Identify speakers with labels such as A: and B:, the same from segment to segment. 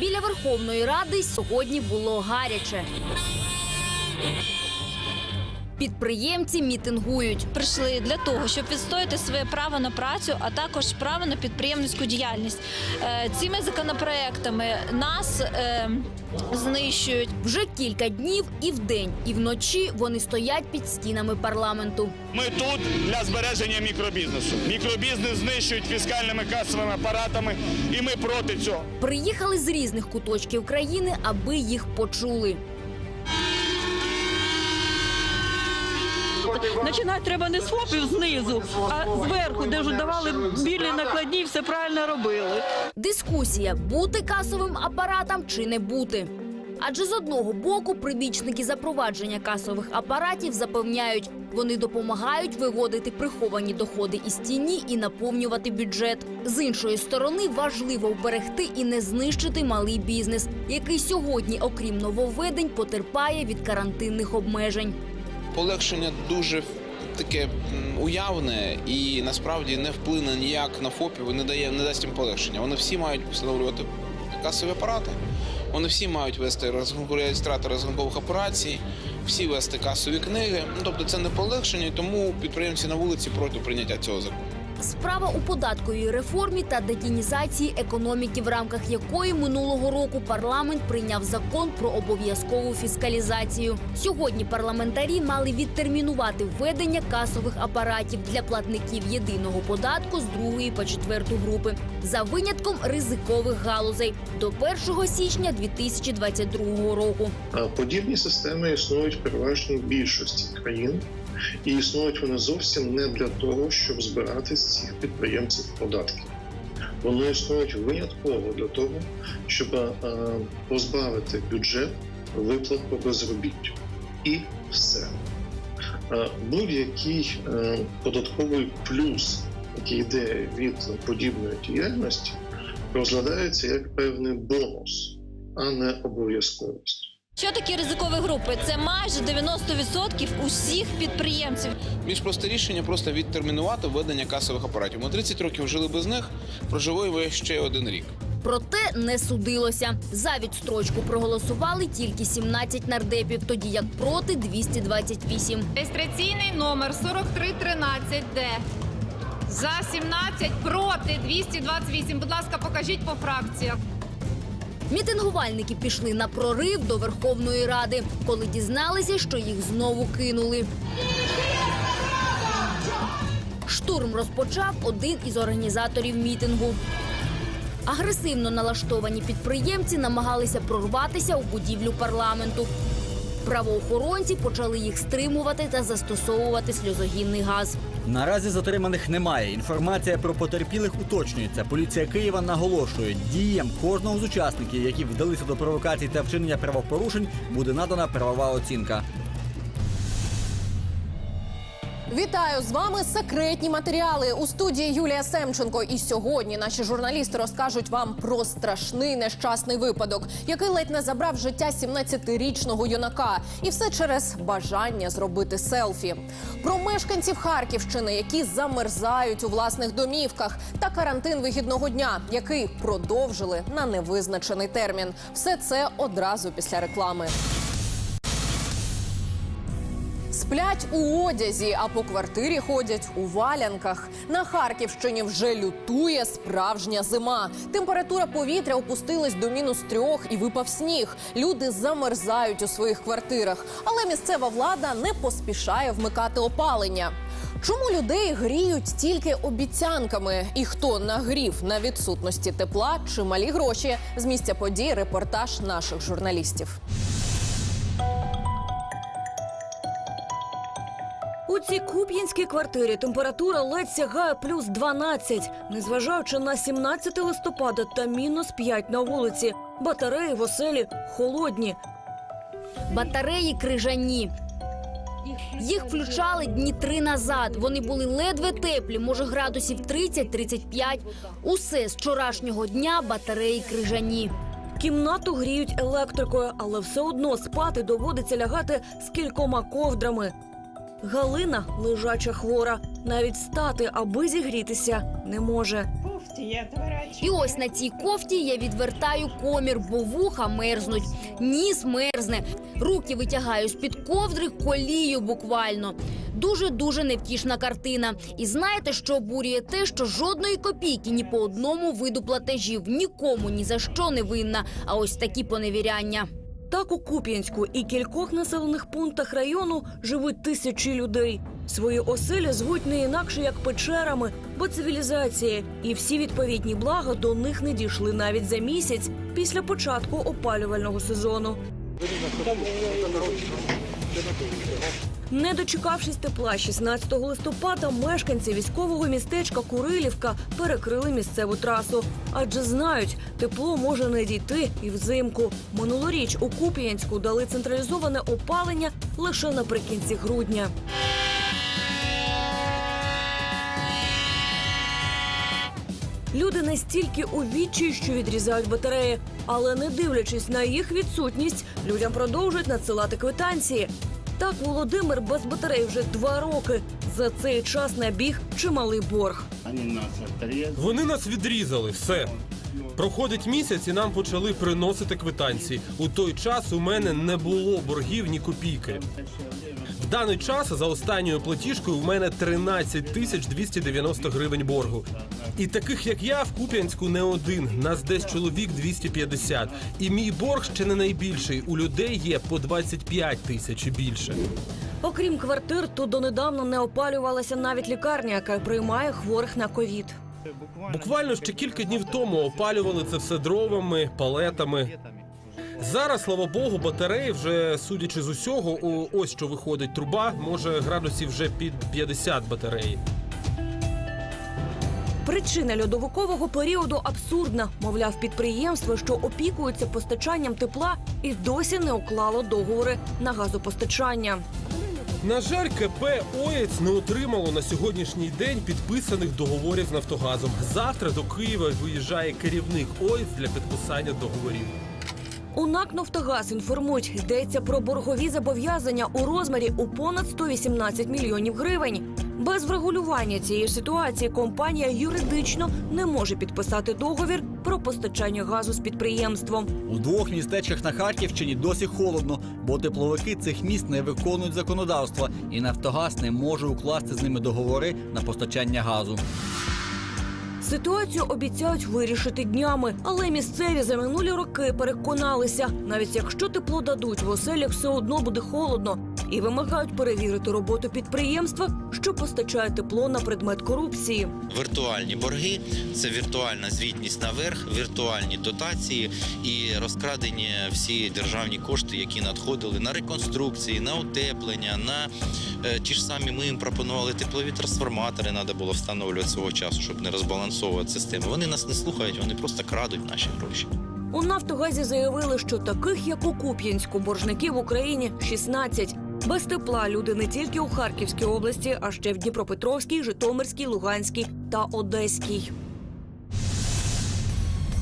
A: Біля Верховної Ради сьогодні було гаряче. Підприємці мітингують.
B: прийшли для того, щоб відстояти своє право на працю, а також право на підприємницьку діяльність. Е, Цими законопроектами нас е, знищують.
A: Вже кілька днів і вдень, і вночі вони стоять під стінами парламенту.
C: Ми тут для збереження мікробізнесу. Мікробізнес знищують фіскальними касовими апаратами, і ми проти цього.
A: Приїхали з різних куточків країни, аби їх почули.
D: Починати треба не з ФОПів знизу, а зверху, де вже давали білі накладні, все правильно робили.
A: Дискусія бути касовим апаратом чи не бути. Адже з одного боку прибічники запровадження касових апаратів запевняють, вони допомагають виводити приховані доходи із тіні і наповнювати бюджет. З іншої сторони важливо вберегти і не знищити малий бізнес, який сьогодні, окрім нововведень, потерпає від карантинних обмежень.
E: Полегшення дуже таке уявне і насправді не вплине ніяк на ФОПів і не дає не дасть їм полегшення. Вони всі мають встановлювати касові апарати. Вони всі мають вести розрахунку реєстратор розрахункових операцій, всі вести касові книги. Ну тобто це не полегшення, тому підприємці на вулиці проти прийняття цього закону.
A: Справа у податковій реформі та детінізації економіки, в рамках якої минулого року парламент прийняв закон про обов'язкову фіскалізацію. Сьогодні парламентарі мали відтермінувати введення касових апаратів для платників єдиного податку з другої по четверту групи за винятком ризикових галузей до 1 січня 2022 року.
F: Подібні системи існують в більшості країн, і існують вони зовсім не для того, щоб збирати з цих підприємців податки. Вони існують винятково для того, щоб е, позбавити бюджет виплат по безробіттю. І все. Е, Будь-який е, податковий плюс, який йде від подібної діяльності, розглядається як певний бонус, а не обов'язковість.
B: Що такі ризикові групи? Це майже 90% усіх підприємців.
E: Більш просте рішення просто відтермінувати введення касових апаратів. Ми 30 років жили без них, проживемо ще один рік.
A: Проте не судилося. За відстрочку проголосували тільки 17 нардепів, тоді як проти 228.
G: Реєстраційний номер 4313Д. За 17, проти 228. Будь ласка, покажіть по фракціях.
A: Мітингувальники пішли на прорив до Верховної Ради, коли дізналися, що їх знову кинули. Штурм розпочав один із організаторів мітингу. Агресивно налаштовані підприємці намагалися прорватися у будівлю парламенту. Правоохоронці почали їх стримувати та застосовувати сльозогінний газ.
H: Наразі затриманих немає. Інформація про потерпілих уточнюється. Поліція Києва наголошує, діям кожного з учасників, які вдалися до провокацій та вчинення правопорушень, буде надана правова оцінка.
I: Вітаю з вами секретні матеріали у студії Юлія Семченко. І сьогодні наші журналісти розкажуть вам про страшний нещасний випадок, який ледь не забрав життя 17-річного юнака, і все через бажання зробити селфі. Про мешканців Харківщини, які замерзають у власних домівках, та карантин вихідного дня, який продовжили на невизначений термін. Все це одразу після реклами. Сплять у одязі, а по квартирі ходять у валянках. На Харківщині вже лютує справжня зима. Температура повітря опустилась до мінус трьох і випав сніг. Люди замерзають у своїх квартирах, але місцева влада не поспішає вмикати опалення. Чому людей гріють тільки обіцянками? І хто нагрів на відсутності тепла чи малі гроші? З місця подій репортаж наших журналістів.
J: У цій куп'янській квартирі температура ледь сягає плюс 12, незважаючи на 17 листопада та мінус 5 на вулиці. Батареї в оселі холодні.
A: Батареї крижані. Їх включали дні три назад. Вони були ледве теплі, може градусів 30-35. Усе з вчорашнього дня батареї крижані.
J: Кімнату гріють електрикою, але все одно спати доводиться лягати з кількома ковдрами. Галина лежача хвора. Навіть стати, аби зігрітися, не може.
A: І ось на цій кофті я відвертаю комір, бо вуха мерзнуть, ніс мерзне, руки витягаю з-під ковдри, колію буквально. Дуже дуже невтішна картина. І знаєте, що обурює те, що жодної копійки ні по одному виду платежів нікому ні за що не винна. А ось такі поневіряння.
J: Так у Куп'янську і кількох населених пунктах району живуть тисячі людей. Свої оселі звуть не інакше як печерами, бо цивілізація, і всі відповідні блага до них не дійшли навіть за місяць після початку опалювального сезону. Не дочекавшись тепла 16 листопада, мешканці військового містечка Курилівка перекрили місцеву трасу, адже знають, тепло може не дійти і взимку. Минулоріч у Куп'янську дали централізоване опалення лише наприкінці грудня. Люди настільки у що відрізають батареї, але не дивлячись на їх відсутність, людям продовжують надсилати квитанції. Так Володимир без батарей вже два роки. За цей час набіг чималий борг.
K: Вони нас відрізали, все. Проходить місяць і нам почали приносити квитанції. У той час у мене не було боргів ні копійки. В даний час за останньою платіжкою у мене 13 тисяч 290 гривень боргу. І таких як я в Куп'янську не один. Нас десь чоловік 250. І мій борг ще не найбільший. У людей є по 25 тисяч і більше.
J: Окрім квартир, тут донедавна не опалювалася навіть лікарня, яка приймає хворих на ковід.
K: Буквально ще кілька днів тому опалювали це все дровами, палетами. Зараз, слава Богу, батареї вже, судячи з усього, ось що виходить труба, може градусів вже під 50 батареї.
J: Причина льодовикового періоду абсурдна. Мовляв, підприємство, що опікується постачанням тепла, і досі не уклало договори на газопостачання.
K: На жаль, КП ОЄЦ не отримало на сьогоднішній день підписаних договорів з Нафтогазом. Завтра до Києва виїжджає керівник ОЄЦ для підписання договорів.
J: У НАК «Нафтогаз» інформують, йдеться про боргові зобов'язання у розмірі у понад 118 мільйонів гривень. Без врегулювання цієї ситуації компанія юридично не може підписати договір про постачання газу з підприємством.
H: У двох містечках на Харківщині досі холодно, бо тепловики цих міст не виконують законодавства, і Нафтогаз не може укласти з ними договори на постачання газу.
J: Ситуацію обіцяють вирішити днями, але місцеві за минулі роки переконалися, навіть якщо тепло дадуть, в оселях все одно буде холодно і вимагають перевірити роботу підприємства, що постачає тепло на предмет корупції.
L: Віртуальні борги це віртуальна звітність наверх, віртуальні дотації і розкрадені всі державні кошти, які надходили на реконструкції, на утеплення, на е, ті ж самі ми їм пропонували теплові трансформатори. Треба було встановлювати свого часу, щоб не розбалансовувати систему. Вони нас не слухають, вони просто крадуть наші гроші.
J: У Нафтогазі заявили, що таких, як у Куп'янську, боржників в Україні 16. Без тепла люди не тільки у Харківській області, а ще в Дніпропетровській, Житомирській, Луганській та Одеській.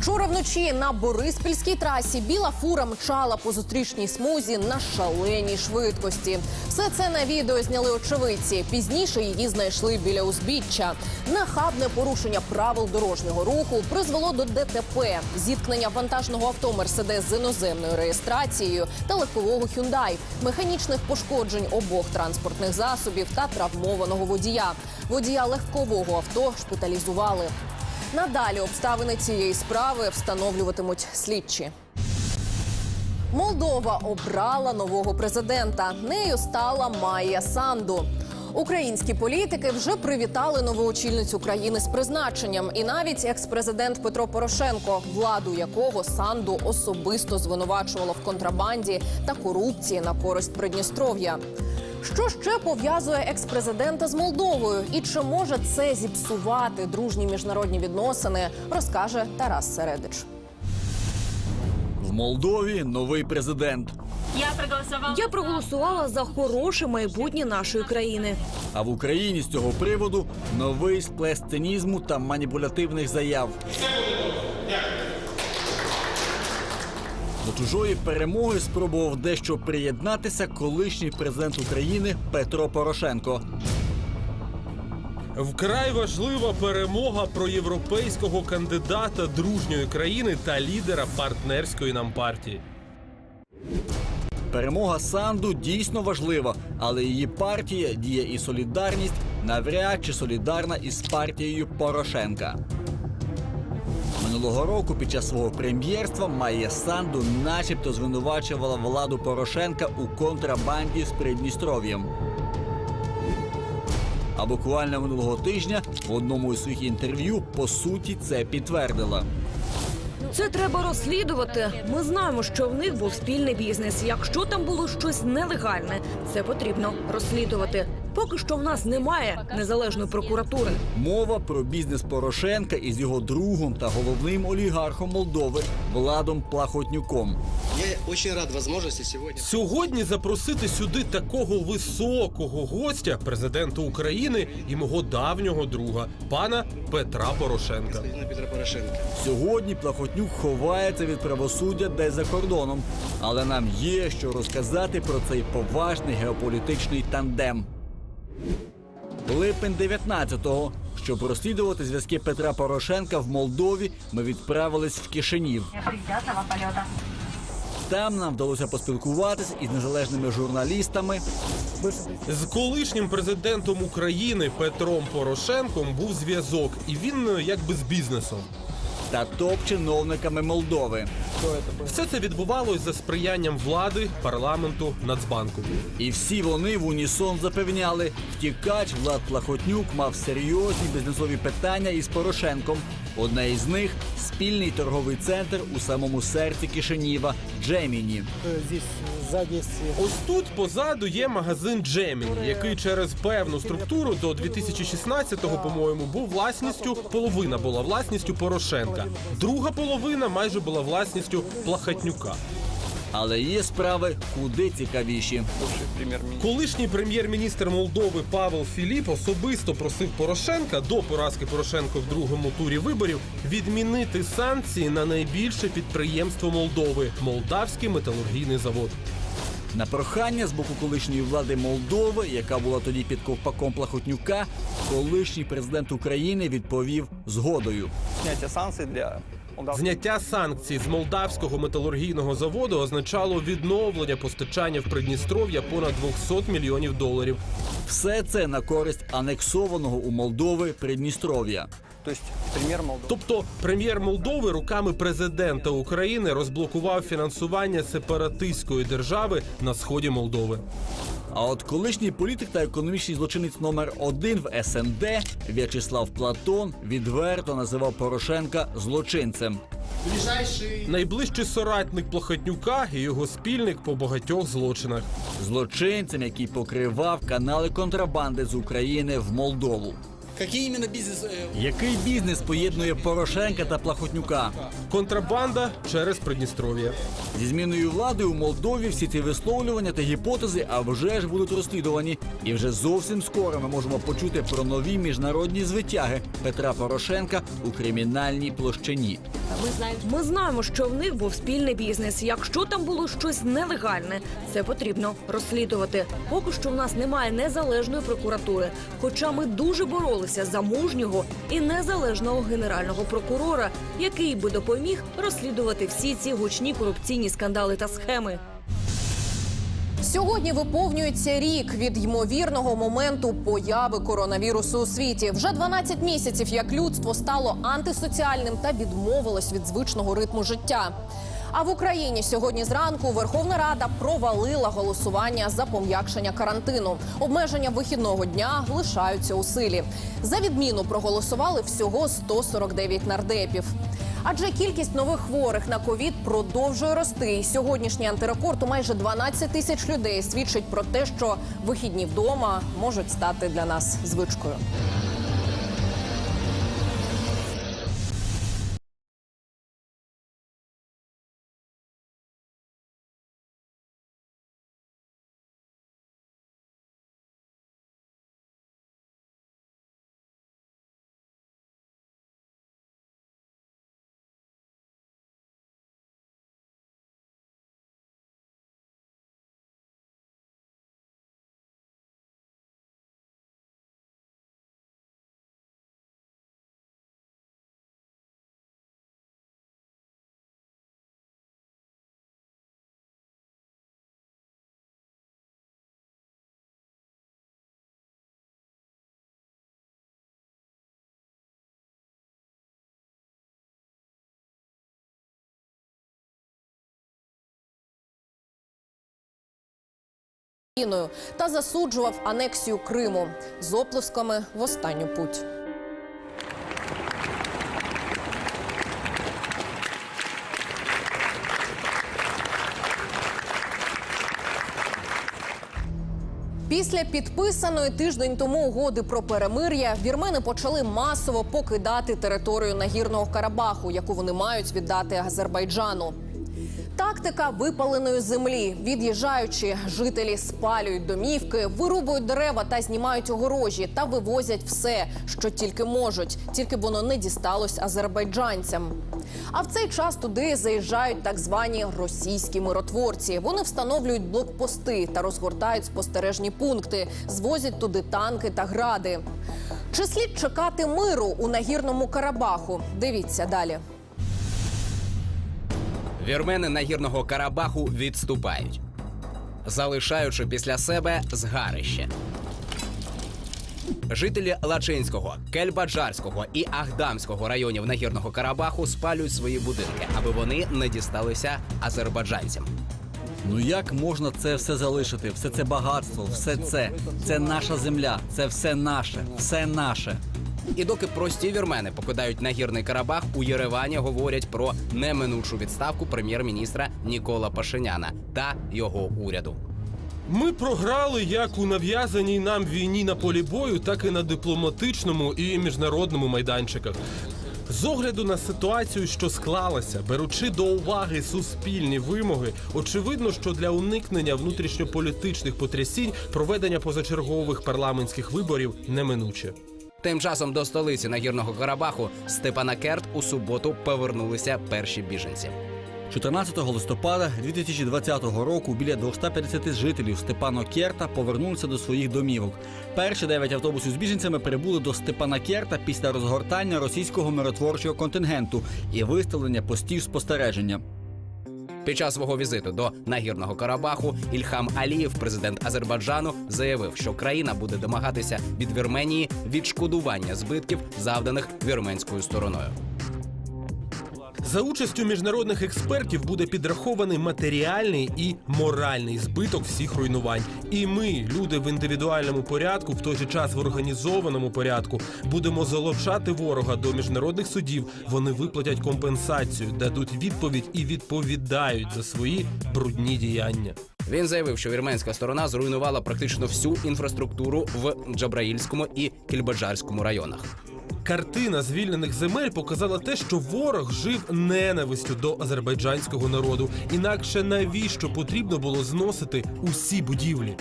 I: Вчора вночі на Бориспільській трасі біла фура мчала по зустрічній смузі на шаленій швидкості. Все це на відео зняли очевидці. Пізніше її знайшли біля узбіччя. Нахабне порушення правил дорожнього руху призвело до ДТП, зіткнення вантажного авто Мерседес з іноземною реєстрацією та легкового Hyundai, механічних пошкоджень обох транспортних засобів та травмованого водія. Водія легкового авто шпиталізували. Надалі обставини цієї справи встановлюватимуть слідчі. Молдова обрала нового президента. Нею стала Майя Санду. Українські політики вже привітали нову очільницю країни з призначенням, і навіть екс-президент Петро Порошенко, владу якого Санду особисто звинувачувало в контрабанді та корупції на користь Придністров'я. Що ще пов'язує екс-президента з Молдовою, і чи може це зіпсувати дружні міжнародні відносини, розкаже Тарас Середич.
H: В Молдові новий президент.
J: Я проголосувала за хороше майбутнє нашої країни.
H: А в Україні з цього приводу новий сплеск цинізму та маніпулятивних заяв. До чужої перемоги спробував дещо приєднатися колишній президент України Петро Порошенко.
K: Вкрай важлива перемога проєвропейського кандидата дружньої країни та лідера партнерської нам партії.
H: Перемога Санду дійсно важлива, але її партія дія і солідарність навряд чи солідарна із партією Порошенка. Минулого року під час свого прем'єрства Майя Санду начебто звинувачувала владу Порошенка у контрабанді з Придністров'ям. А буквально минулого тижня в одному із своїх інтерв'ю по суті це підтвердила.
J: Це треба розслідувати. Ми знаємо, що в них був спільний бізнес. Якщо там було щось нелегальне, це потрібно розслідувати. Поки що в нас немає незалежної прокуратури.
H: Мова про бізнес Порошенка із його другом та головним олігархом Молдови Владом Плахотнюком.
M: Я очень рад возможности сегодня.
K: Сьогодні запросити сюди такого високого гостя, президента України і мого давнього друга, пана Петра Порошенка.
M: Петра Порошенко.
H: Сьогодні Плахотнюк ховається від правосуддя десь за кордоном, але нам є що розказати про цей поважний геополітичний тандем. Липень 19-го. Щоб розслідувати зв'язки Петра Порошенка в Молдові, ми відправились в Кишинів. Там нам вдалося поспілкуватись із незалежними журналістами,
K: З колишнім президентом України Петром Порошенком був зв'язок, і він е, якби з бізнесом.
H: Та топ-чиновниками Молдови.
K: Все це відбувалось за сприянням влади, парламенту, Нацбанку.
H: І всі вони в унісон запевняли, втікач Влад Плахотнюк мав серйозні бізнесові питання із Порошенком. Одне із них спільний торговий центр у самому серці Кишиніва Джеміні.
K: Ось тут позаду є магазин Джеміні, який через певну структуру до 2016-го, по-моєму, був власністю. Половина була власністю Порошенка, друга половина майже була власністю Плахатнюка.
H: Але є справи куди цікавіші.
K: Колишній прем'єр-міністр Молдови Павел Філіп особисто просив Порошенка до поразки Порошенка в другому турі виборів відмінити санкції на найбільше підприємство Молдови Молдавський металургійний завод.
H: На прохання з боку колишньої влади Молдови, яка була тоді під ковпаком Плахотнюка, колишній президент України відповів згодою.
N: Зняття санкцій для
K: Зняття санкцій з молдавського металургійного заводу означало відновлення постачання в Придністров'я понад 200 мільйонів доларів.
H: Все це на користь анексованого у Молдови Придністров'я.
N: Тобто, прем'єр Молдови.
K: Тобто, прем'єр Молдови руками президента України розблокував фінансування сепаратистської держави на сході Молдови.
H: А от колишній політик та економічний злочинець номер один в СНД В'ячеслав Платон відверто називав Порошенка злочинцем.
K: Найближчий соратник Плохотнюка і його спільник по багатьох злочинах.
H: Злочинцем, який покривав канали контрабанди з України в Молдову.
M: Какие именно бизнес... э,
H: Який бізнес поєднує Порошенка та Плахотнюка?
K: Контрабанда через Придністров'я.
H: Зі зміною влади у Молдові всі ці висловлювання та гіпотези, а вже ж будуть розслідувані. І вже зовсім скоро ми можемо почути про нові міжнародні звитяги Петра Порошенка у кримінальній площині.
J: Ми знаємо, ми знаємо, що в них був спільний бізнес. Якщо там було щось нелегальне, це потрібно розслідувати. Поки що в нас немає незалежної прокуратури. Хоча ми дуже боролися за мужнього і незалежного генерального прокурора, який би допоміг розслідувати всі ці гучні корупційні скандали та схеми.
I: Сьогодні виповнюється рік від ймовірного моменту появи коронавірусу у світі. Вже 12 місяців, як людство стало антисоціальним та відмовилось від звичного ритму життя. А в Україні сьогодні зранку Верховна Рада провалила голосування за пом'якшення карантину. Обмеження вихідного дня лишаються у силі. За відміну проголосували всього 149 нардепів. Адже кількість нових хворих на ковід продовжує рости. Сьогоднішній антирекорд у майже 12 тисяч людей свідчить про те, що вихідні вдома можуть стати для нас звичкою. Україною та засуджував анексію Криму з оплесками в останню путь. Після підписаної тиждень тому угоди про перемир'я вірмени почали масово покидати територію нагірного Карабаху, яку вони мають віддати Азербайджану. Тактика випаленої землі. Від'їжджаючи, жителі спалюють домівки, вирубують дерева та знімають огорожі та вивозять все, що тільки можуть, тільки б воно не дісталось азербайджанцям. А в цей час туди заїжджають так звані російські миротворці. Вони встановлюють блокпости та розгортають спостережні пункти, звозять туди танки та гради. Чи слід чекати миру у нагірному Карабаху? Дивіться далі.
O: Вірмени нагірного Карабаху відступають, залишаючи після себе згарище. Жителі Лачинського, Кельбаджарського і Ахдамського районів нагірного Карабаху спалюють свої будинки, аби вони не дісталися азербайджанцям.
H: Ну як можна це все залишити? Все це багатство, все це. Це наша земля, це все наше, все наше.
O: І доки прості вірмени покидають нагірний Карабах, у Єревані говорять про неминучу відставку прем'єр-міністра Нікола Пашиняна та його уряду.
K: Ми програли як у нав'язаній нам війні на полі бою, так і на дипломатичному і міжнародному майданчиках. З огляду на ситуацію, що склалася, беручи до уваги суспільні вимоги, очевидно, що для уникнення внутрішньополітичних потрясінь проведення позачергових парламентських виборів неминуче.
O: Тим часом до столиці нагірного Карабаху Степанакерт у суботу повернулися перші біженці.
H: 14 листопада 2020 року біля 250 жителів Степано-Керта повернулися до своїх домівок. Перші дев'ять автобусів з біженцями прибули до Степана-Керта після розгортання російського миротворчого контингенту і виставлення постів спостереження.
O: Під час свого візиту до нагірного Карабаху Ільхам Алієв, президент Азербайджану, заявив, що країна буде домагатися від Вірменії відшкодування збитків, завданих вірменською стороною.
K: За участю міжнародних експертів буде підрахований матеріальний і моральний збиток всіх руйнувань. І ми, люди в індивідуальному порядку, в той же час в організованому порядку, будемо залучати ворога до міжнародних судів. Вони виплатять компенсацію, дадуть відповідь і відповідають за свої брудні діяння.
O: Він заявив, що вірменська сторона зруйнувала практично всю інфраструктуру в Джабраїльському і Кільбаджарському районах.
K: Картина звільнених земель показала те, що ворог жив ненавистю до азербайджанського народу. Інакше навіщо потрібно було зносити усі будівлі?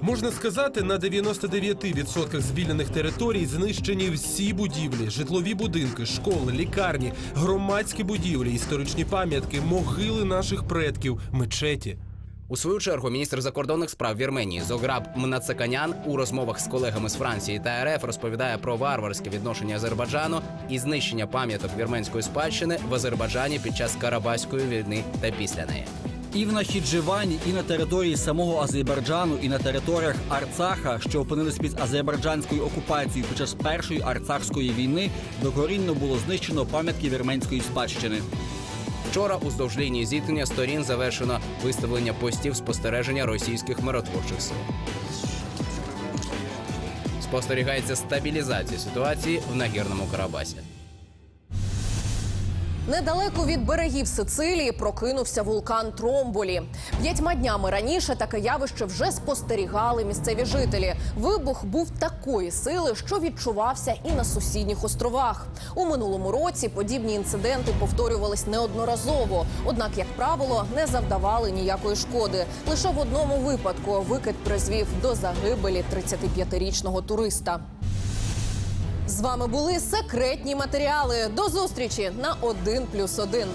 K: Можна сказати, на 99% звільнених територій знищені всі будівлі, житлові будинки, школи, лікарні, громадські будівлі, історичні пам'ятки, могили наших предків, мечеті.
O: У свою чергу міністр закордонних справ Вірменії Зограб Мнацаканян у розмовах з колегами з Франції та РФ розповідає про варварське відношення Азербайджану і знищення пам'яток вірменської спадщини в Азербайджані під час Карабаської війни та після неї.
H: І в Нахідживані, і на території самого Азербайджану, і на територіях Арцаха, що опинились під азербайджанською окупацією під час першої арцахської війни, докорінно було знищено пам'ятки вірменської спадщини.
O: Вчора уздовж лінії зіткнення сторін завершено виставлення постів спостереження російських миротворчих сил. Спостерігається стабілізація ситуації в нагірному Карабасі.
I: Недалеко від берегів Сицилії прокинувся вулкан Тромболі. П'ятьма днями раніше таке явище вже спостерігали місцеві жителі. Вибух був такої сили, що відчувався і на сусідніх островах. У минулому році подібні інциденти повторювались неодноразово. Однак, як правило, не завдавали ніякої шкоди. Лише в одному випадку викид призвів до загибелі 35-річного туриста. З вами були секретні матеріали. До зустрічі на 1+,1.